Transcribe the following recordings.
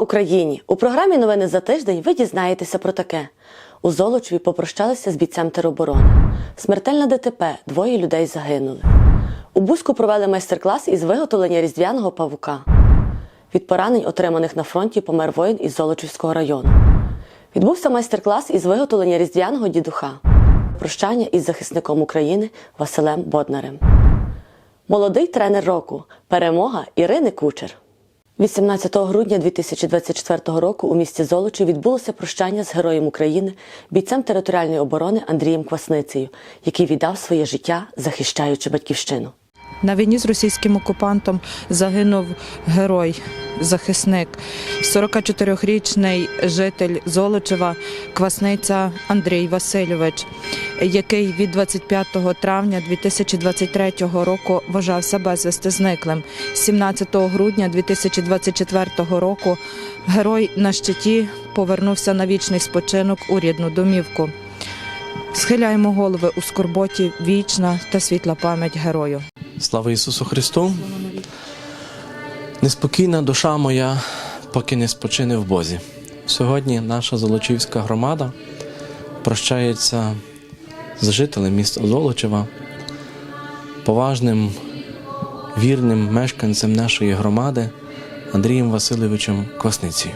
Україні! У програмі Новини за тиждень ви дізнаєтеся про таке. У Золочеві попрощалися з бійцем тероборони. Смертельна ДТП, двоє людей загинули. У Бузьку провели майстер-клас із виготовлення різдвяного павука. Від поранень, отриманих на фронті, помер воїн із Золочівського району. Відбувся майстер-клас із виготовлення різдвяного дідуха. Прощання із захисником України Василем Боднарем. Молодий тренер року. Перемога Ірини Кучер. 18 грудня 2024 року у місті Золочі відбулося прощання з героєм України, бійцем територіальної оборони Андрієм Квасницею, який віддав своє життя, захищаючи батьківщину. На війні з російським окупантом загинув герой, захисник, 44-річний житель Золочева, квасниця Андрій Васильович, який від 25 травня 2023 року вважався безвісти зниклим. 17 грудня 2024 року герой на щиті повернувся на вічний спочинок у рідну домівку. Схиляємо голови у скорботі, вічна та світла пам'ять герою. Слава Ісусу Христу! Неспокійна душа моя, поки не спочине в Бозі. Сьогодні наша Золочівська громада прощається з жителем міста Золочева, поважним, вірним мешканцем нашої громади Андрієм Васильовичем Квасницею.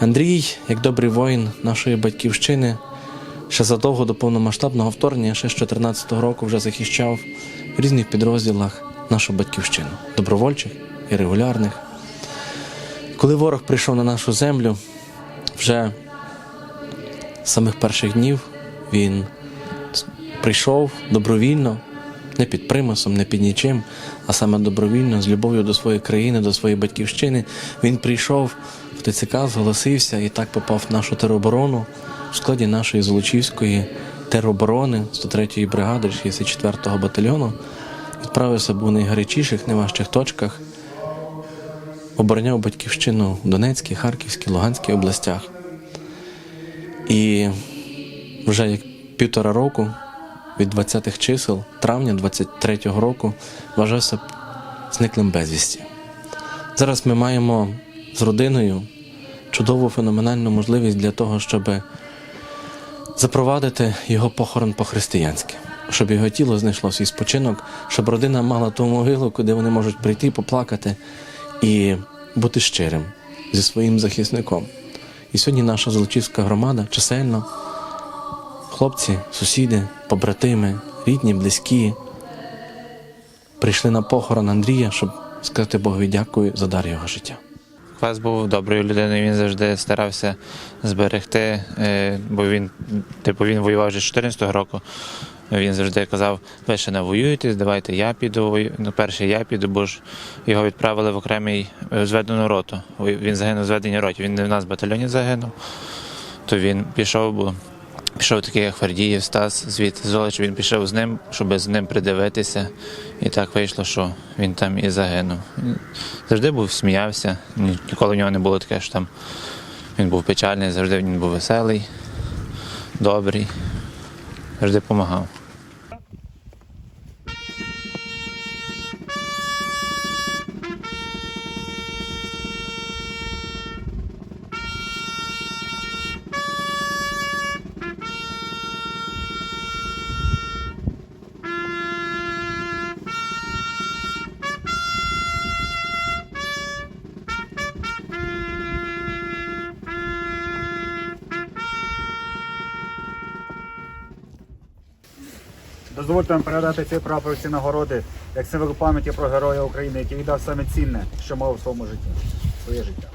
Андрій, як добрий воїн нашої батьківщини, ще задовго до повномасштабного вторгнення, ще з 2014 року вже захищав різних підрозділах нашу батьківщину, добровольчих і регулярних. Коли ворог прийшов на нашу землю, вже з самих перших днів він прийшов добровільно, не під примусом, не під нічим, а саме добровільно, з любов'ю до своєї країни, до своєї батьківщини. Він прийшов в ТЦК, зголосився і так попав в нашу тероборону в складі нашої Золочівської тероборони 103-ї бригади 64-го батальйону. Відправився був у найгарячіших, найважчих точках. Обороняв батьківщину в Донецькій, Харківській, Луганській областях. І вже як півтора року від 20-х чисел травня 23-го року вважався зниклим безвісті. Зараз ми маємо з родиною чудову феноменальну можливість для того, щоб запровадити його похорон по-християнськи, щоб його тіло знайшло свій спочинок, щоб родина мала ту могилу, куди вони можуть прийти, поплакати і бути щирим зі своїм захисником. І сьогодні наша Золочівська громада чисельно, хлопці, сусіди, побратими, рідні, близькі, прийшли на похорон Андрія, щоб сказати Богові дякую за дар його життя. Квас був доброю людиною, він завжди старався зберегти, е, бо він, типу, він воював вже з 14-го року. Він завжди казав, ви ще не воюєте, давайте я піду. Ну, перше я піду, бо ж його відправили в окремий е, зведену роту. Він загинув в зведеній роті. Він не в нас батальйоні загинув, то він пішов, бо пішов такий, як Фардієв, Стас, звідти Золич, він пішов з ним, щоб з ним придивитися. І так вийшло, що він там і загинув. Завжди був сміявся, ніколи в нього не було таке, що там він був печальний, завжди він був веселий, добрий, завжди допомагав. Дозвольте вам передати ці прапор ці нагороди як символ пам'яті про героя України, який віддав саме цінне, що мав у своєму житті, своє життя.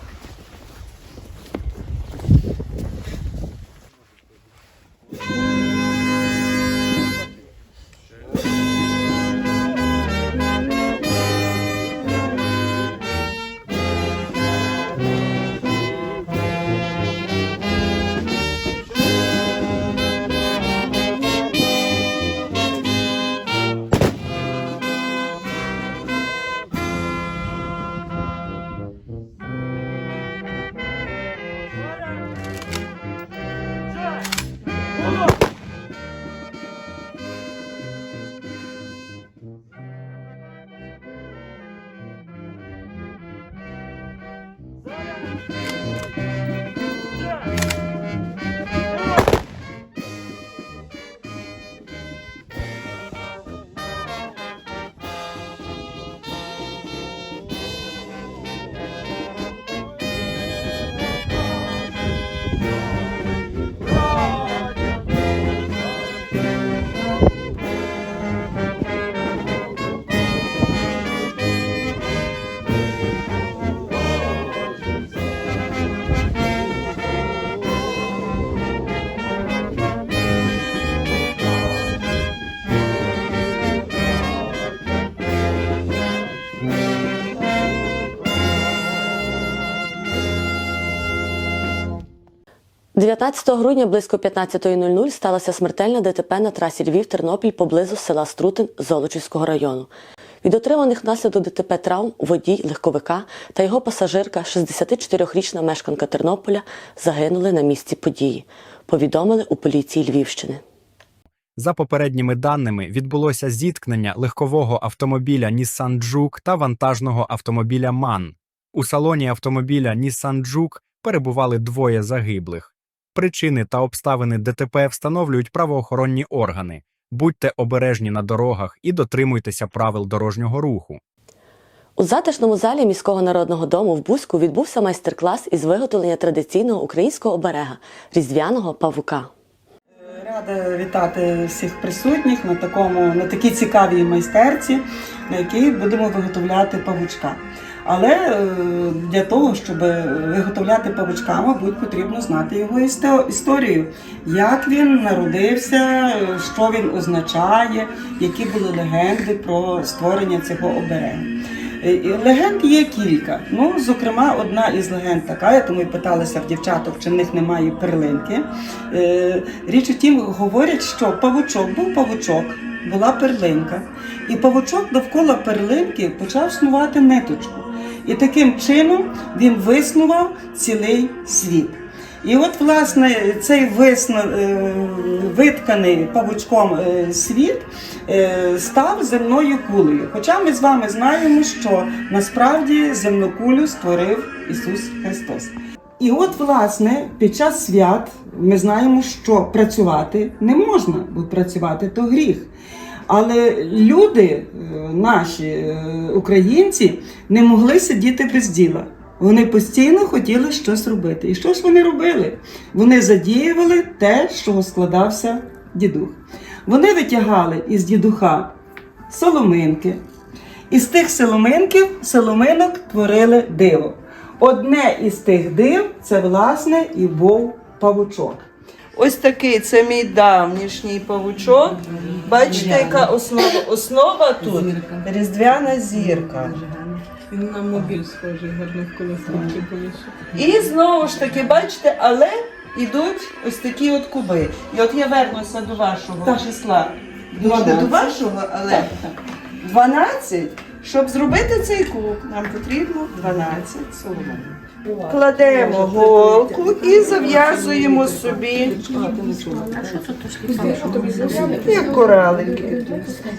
19 грудня близько 15.00 сталося смертельна ДТП на трасі Львів-Тернопіль поблизу села Струтин Золочівського району. Від отриманих внаслідок ДТП травм водій легковика та його пасажирка, 64-річна мешканка Тернополя, загинули на місці події. Повідомили у поліції Львівщини. За попередніми даними, відбулося зіткнення легкового автомобіля Nissan Juke та вантажного автомобіля MAN. У салоні автомобіля Nissan Juke перебували двоє загиблих. Причини та обставини ДТП встановлюють правоохоронні органи. Будьте обережні на дорогах і дотримуйтеся правил дорожнього руху. У затишному залі міського народного дому в Бузьку відбувся майстер-клас із виготовлення традиційного українського оберега різдвяного павука. Рада вітати всіх присутніх на такому на такій цікавій майстерці, на якій будемо виготовляти павучка. Але е, для того, щоб виготовляти павучка, мабуть, потрібно знати його історію, як він народився, що він означає, які були легенди про створення цього оберегу. Е, Легенд є кілька. Ну, зокрема, одна із легенд така, я тому і питалася в дівчаток, чи в них немає перлинки. Е, Річ у тім, говорять, що павучок був павучок, була перлинка. І павучок довкола перлинки почав снувати ниточку. І таким чином він виснував цілий світ. І от, власне, цей висно, е, витканий павучком е, світ е, став земною кулею. Хоча ми з вами знаємо, що насправді земну кулю створив Ісус Христос. І от, власне, під час свят ми знаємо, що працювати не можна, бо працювати то гріх. Але люди, е, наші е, українці, не могли сидіти без діла. Вони постійно хотіли щось робити. І що ж вони робили? Вони задіювали те, чого складався дідух. Вони витягали із дідуха соломинки. Із тих соломинків, соломинок творили диво. Одне із тих див це, власне, і був павучок. Ось такий це мій давнішній павучок. Бачите, яка основа? Основа тут різдвяна зірка. Він на мобіль схожий, гарно в колосинки. І знову ж таки, бачите, але йдуть ось такі от куби. І от я вернуся до вашого Так. числа. До, до вашого, але 12. Щоб зробити цей куб, нам потрібно 12 соломин. Кладемо голку і зав'язуємо собі як коралики.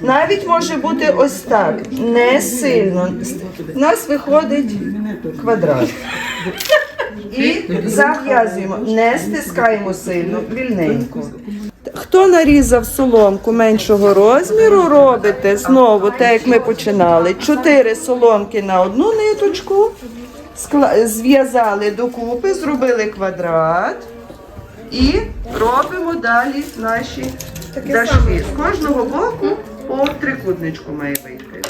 Навіть може бути ось так, не сильно. У нас виходить квадрат. І зав'язуємо, не стискаємо сильно, вільненько. Хто нарізав соломку меншого розміру, робите знову, так як ми починали, чотири соломки на одну ниточку, зв'язали докупи, зробили квадрат і робимо далі наші дашки. З кожного боку по трикутничку має вийти.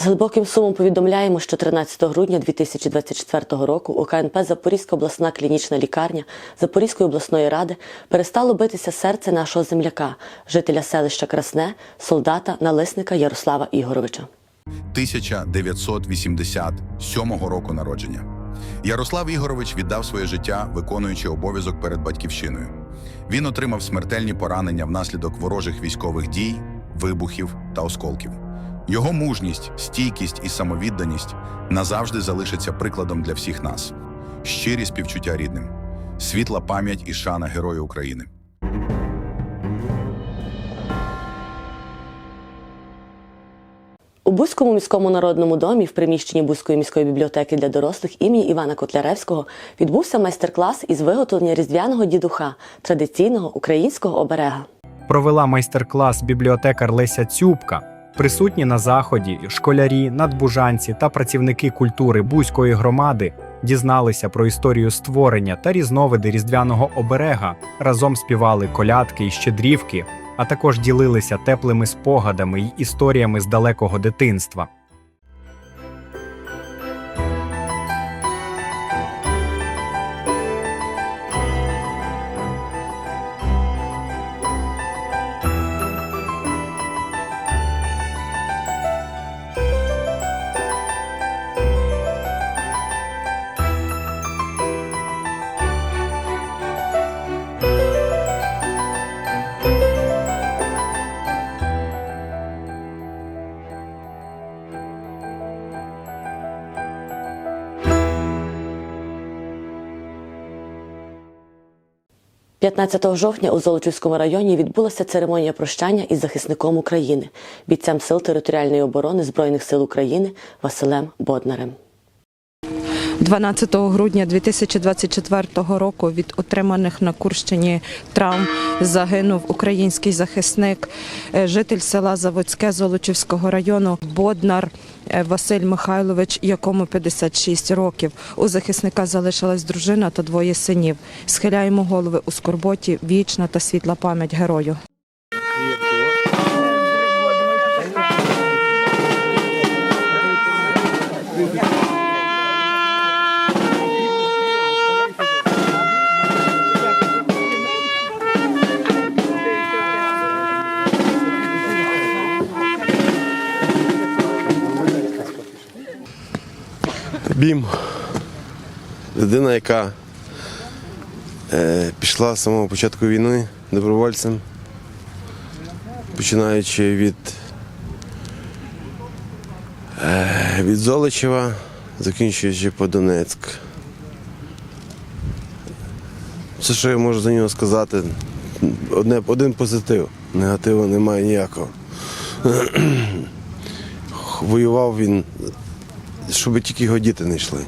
З глибоким сумом повідомляємо, що 13 грудня 2024 року у КНП Запорізька обласна клінічна лікарня Запорізької обласної ради перестало битися серце нашого земляка, жителя селища Красне, солдата, налисника Ярослава Ігоровича. 1987 року народження. Ярослав Ігорович віддав своє життя, виконуючи обов'язок перед батьківщиною. Він отримав смертельні поранення внаслідок ворожих військових дій, вибухів та осколків. Його мужність, стійкість і самовідданість назавжди залишаться прикладом для всіх нас. Щирі співчуття рідним, світла пам'ять і шана Герою України. У Бузькому міському народному домі в приміщенні Бузької міської бібліотеки для дорослих імені Івана Котляревського відбувся майстер-клас із виготовлення різдвяного дідуха, традиційного українського оберега. Провела майстер-клас бібліотекар Леся Цюбка. Присутні на заході школярі, надбужанці та працівники культури Бузької громади дізналися про історію створення та різновиди різдвяного оберега, разом співали колядки і щедрівки, а також ділилися теплими спогадами й історіями з далекого дитинства. 15 жовтня у Золочівському районі відбулася церемонія прощання із захисником України, бійцем сил територіальної оборони Збройних сил України Василем Боднарем. 12 грудня 2024 року від отриманих на Курщині травм загинув український захисник, е, житель села Заводське Золочівського району Боднар е, Василь Михайлович, якому 56 років. У захисника залишилась дружина та двоє синів. Схиляємо голови у скорботі, вічна та світла пам'ять герою. Бім. Людина, яка е, пішла з самого початку війни добровольцем, починаючи від, е, від Золочева, закінчуючи по Донецьк. Все, що я можу за нього сказати, одне, один позитив. Негативу немає ніякого. Воював він щоб тільки його діти не йшли.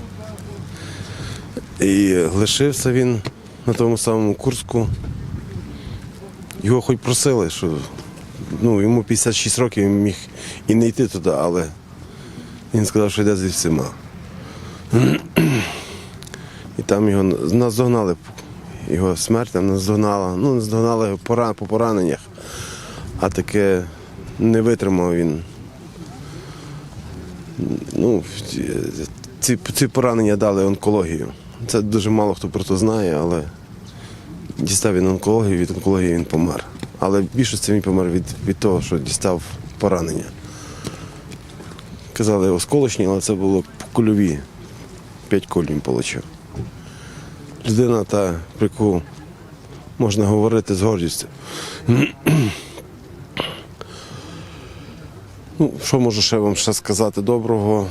І лишився він на тому самому Курську. Його хоч просили, що ну, йому 56 років він міг і не йти туди, але він сказав, що йде зі всіма. І там його наздогнали, його смерть там наздогнала. Ну, наздогнали його пора- по пораненнях, а таке не витримав він ну, ці, ці поранення дали онкологію. Це дуже мало хто про це знає, але дістав він онкологію, від онкології він помер. Але в більшості він помер від, від того, що дістав поранення. Казали осколочні, але це було кульові. П'ять куль він отримав. Людина та, про яку можна говорити з гордістю. Ну, що можу ще вам ще сказати доброго?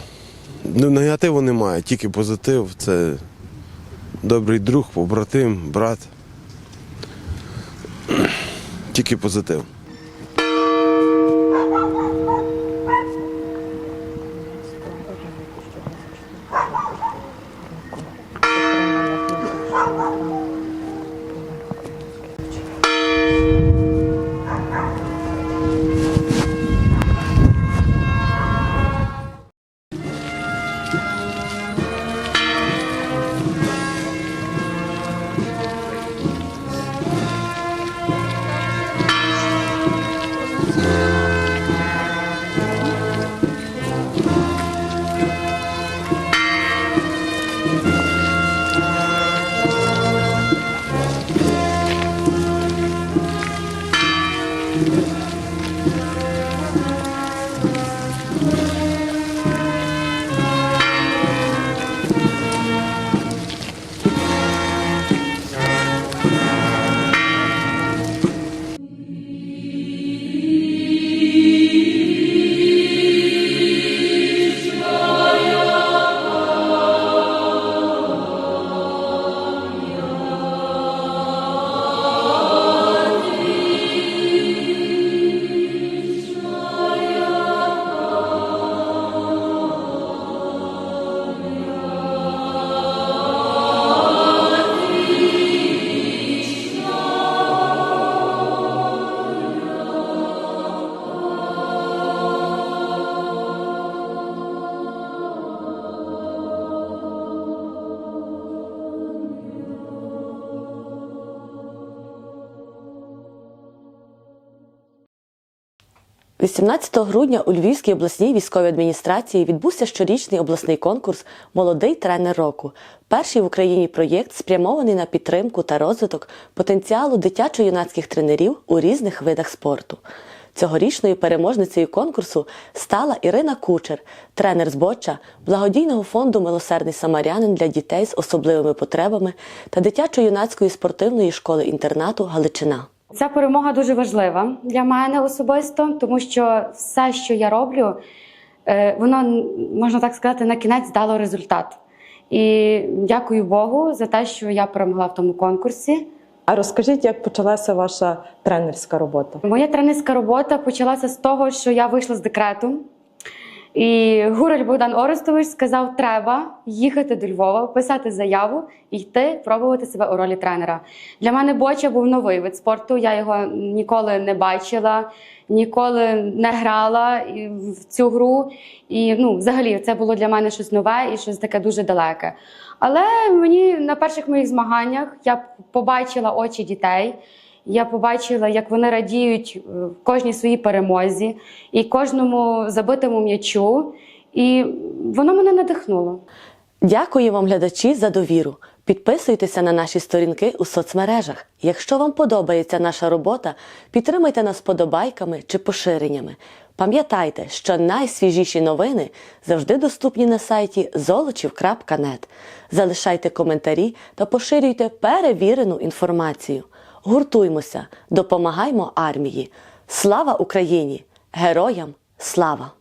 Ну, негативу немає, тільки позитив. Це добрий друг, побратим, брат. Тільки позитив. – 18 грудня у Львівській обласній військовій адміністрації відбувся щорічний обласний конкурс Молодий тренер року. Перший в Україні проєкт спрямований на підтримку та розвиток потенціалу дитячо-юнацьких тренерів у різних видах спорту. Цьогорічною переможницею конкурсу стала Ірина Кучер, тренер з Боча, благодійного фонду Милосердний самарянин для дітей з особливими потребами та дитячо-юнацької спортивної школи-інтернату Галичина. Ця перемога дуже важлива для мене особисто, тому що все, що я роблю, е, воно можна так сказати, на кінець дало результат. І дякую Богу за те, що я перемогла в тому конкурсі. А розкажіть, як почалася ваша тренерська робота? Моя тренерська робота почалася з того, що я вийшла з декрету. І Гураль Богдан Орестович сказав, треба їхати до Львова, писати заяву і йти пробувати себе у ролі тренера. Для мене боча був новий вид спорту. Я його ніколи не бачила, ніколи не грала в цю гру. І ну, взагалі, це було для мене щось нове і щось таке дуже далеке. Але мені на перших моїх змаганнях я побачила очі дітей. Я побачила, як вони радіють е, кожній своїй перемозі і кожному забитому м'ячу. І воно мене надихнуло. Дякую вам, глядачі, за довіру. Підписуйтеся на наші сторінки у соцмережах. Якщо вам подобається наша робота, підтримайте нас подобайками чи поширеннями. Пам'ятайте, що найсвіжіші новини завжди доступні на сайті золочів.нет. Залишайте коментарі та поширюйте перевірену інформацію. Гуртуймося, допомагаймо армії. Слава Україні! Героям слава!